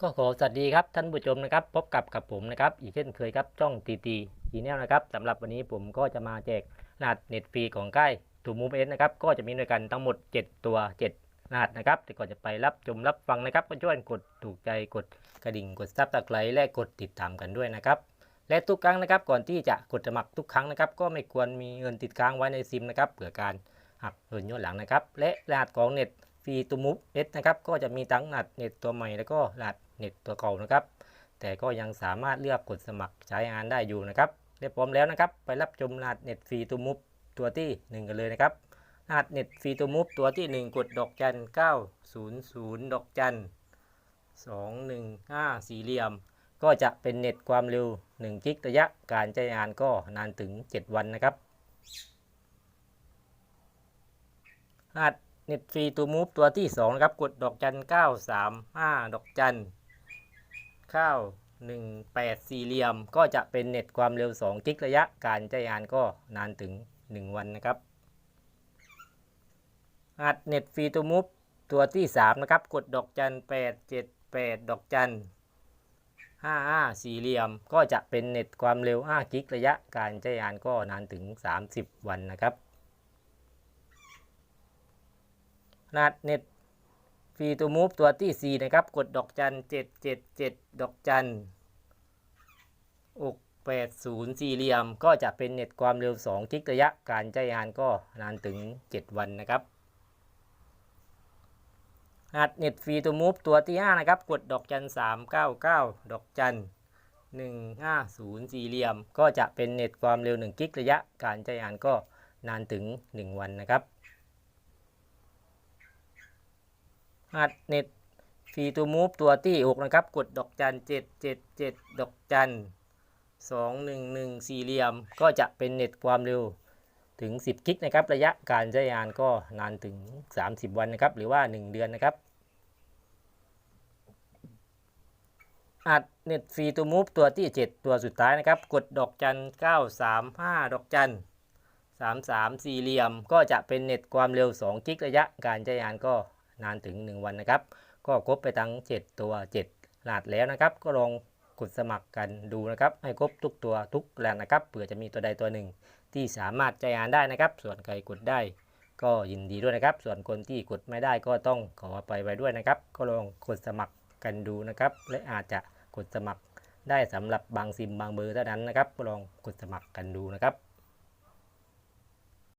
ก็ขอสวัสดีครับท่านผู้ชมนะครับ พบกับกับผมนะครับ อีกเช่นเคยครับช่องตีตีทีแนลนะครับสำหรับวันนี้ผมก็จะมาแจกรหัสเน็ตฟรีของค่ายทูมูฟเอสนะครับก็จะมีด้วยกันทั้งหมด 7 ตัว 7 รหัสนะครับแต่ก่อนจะไปรับชมรับฟังนะครับก็ช่วยกดถูกใจกดกระดิ่งกดซับตะไคร้และกดติดตามกันด้วยนะครับและทุกครั้งนะครับก่อนที่จะกดสมัครทุกครั้งนะครับก็ไม่ควรมีเงินติดค้างไว้ในซิมนะครับเผื่อการหักเงินย้อนหลังนะครับและรหัสของเน็ต ฟรีตูมูฟเอสนะครับก็จะมีทั้งรหัสเน็ตตัวใหม่แล้วก็รหัสเน็ตตัวเก่านะครับ แต่ก็ยังสามารถเลือกกดสมัครใช้งานได้อยู่นะครับได้พร้อมแล้วนะครับ ไปรับชมรหัสเน็ตฟรีตูมูฟตัวที่ 1 กันเลยนะครับรหัสเน็ตฟรีตูมูฟตัวที่ 1 กดดอกจัน 900 ดอกจัน 215 สี่เหลี่ยม ก็จะเป็นเน็ตความเร็ว1กิกระยะการใช้งานก็นานถึง 7 วันนะครับรหัส เน็ตฟรีตูมูฟตัวที่2นะครับกดดอกจัน935ดอกจัน918สี่เหลี่ยม ก็จะเป็นเน็ตความเร็ว2กิกระยะการใช้งานก็นานถึง1วันนะครับรหัสเน็ตฟรีตูมูฟตัวที่3นะครับกดดอกจัน878ดอกจัน55สี่เหลี่ยม ก็จะเป็นเน็ตความเร็ว5กิกระยะการใช้งานก็นานถึง30วันนะครับ รหัสเน็ตฟรีตัวมูฟตัวที่ 4 นะครับ กดดอกจัน777ดอกจันอก80สี่เหลี่ยม ก็จะเป็นเน็ตความเร็ว2กิกระยะการใช้งานก็นานถึง 7 วันนะครับรหัสเน็ตฟรีตัวมูฟตัวที่ 5 นะครับ กดดอกจัน399ดอกจัน150สี่เหลี่ยม ก็จะเป็นเน็ตความเร็ว1กิกระยะการใช้งานก็นานถึง 1 วันนะครับ ร หัสเน็ตฟรีตัวมูฟตัวที่6นะครับ กดดอกจัน777ดเจ็ดเจ็ดดอกจัน211สี่เหลี่ยม ก็จะเป็นเน็ตความเร็วถึง 10 กิกนะครับ ระยะการใช้งานก็นานถึง 30 วันนะครับ หรือว่า 1 เดือนนะครับอัดเน็ตฟรีตัวมูฟตัวที่ 7 ตัวสุดท้ายนะครับ กดดอกจัน 935 ดอกจัน 33 สี่เหลี่ยม ก็จะเป็นเน็ตความเร็ว 2 กิกระยะการใช้งานก็ นานถึง 1 วันนะครับ ก็ครบไปทั้ง 7 ตัว7รหัสแล้วนะครับ ก็ลองกดสมัครกันดูนะครับ ให้ครบทุกตัวทุกรหัสนะครับเผื่อจะมีตัวใดตัวหนึ่ง ที่สามารถใช้งานได้นะครับ ส่วนใครกดได้ ก็ยินดีด้วยนะครับ ส่วนคนที่กดไม่ได้ก็ต้องขอไปไว้ด้วยนะครับ ก็ลองกดสมัครกันดูนะครับ และอาจจะกดสมัครได้สำหรับบางซิมบางเบอร์เท่านั้นนะครับก็ลองกดสมัครกันดูนะครับ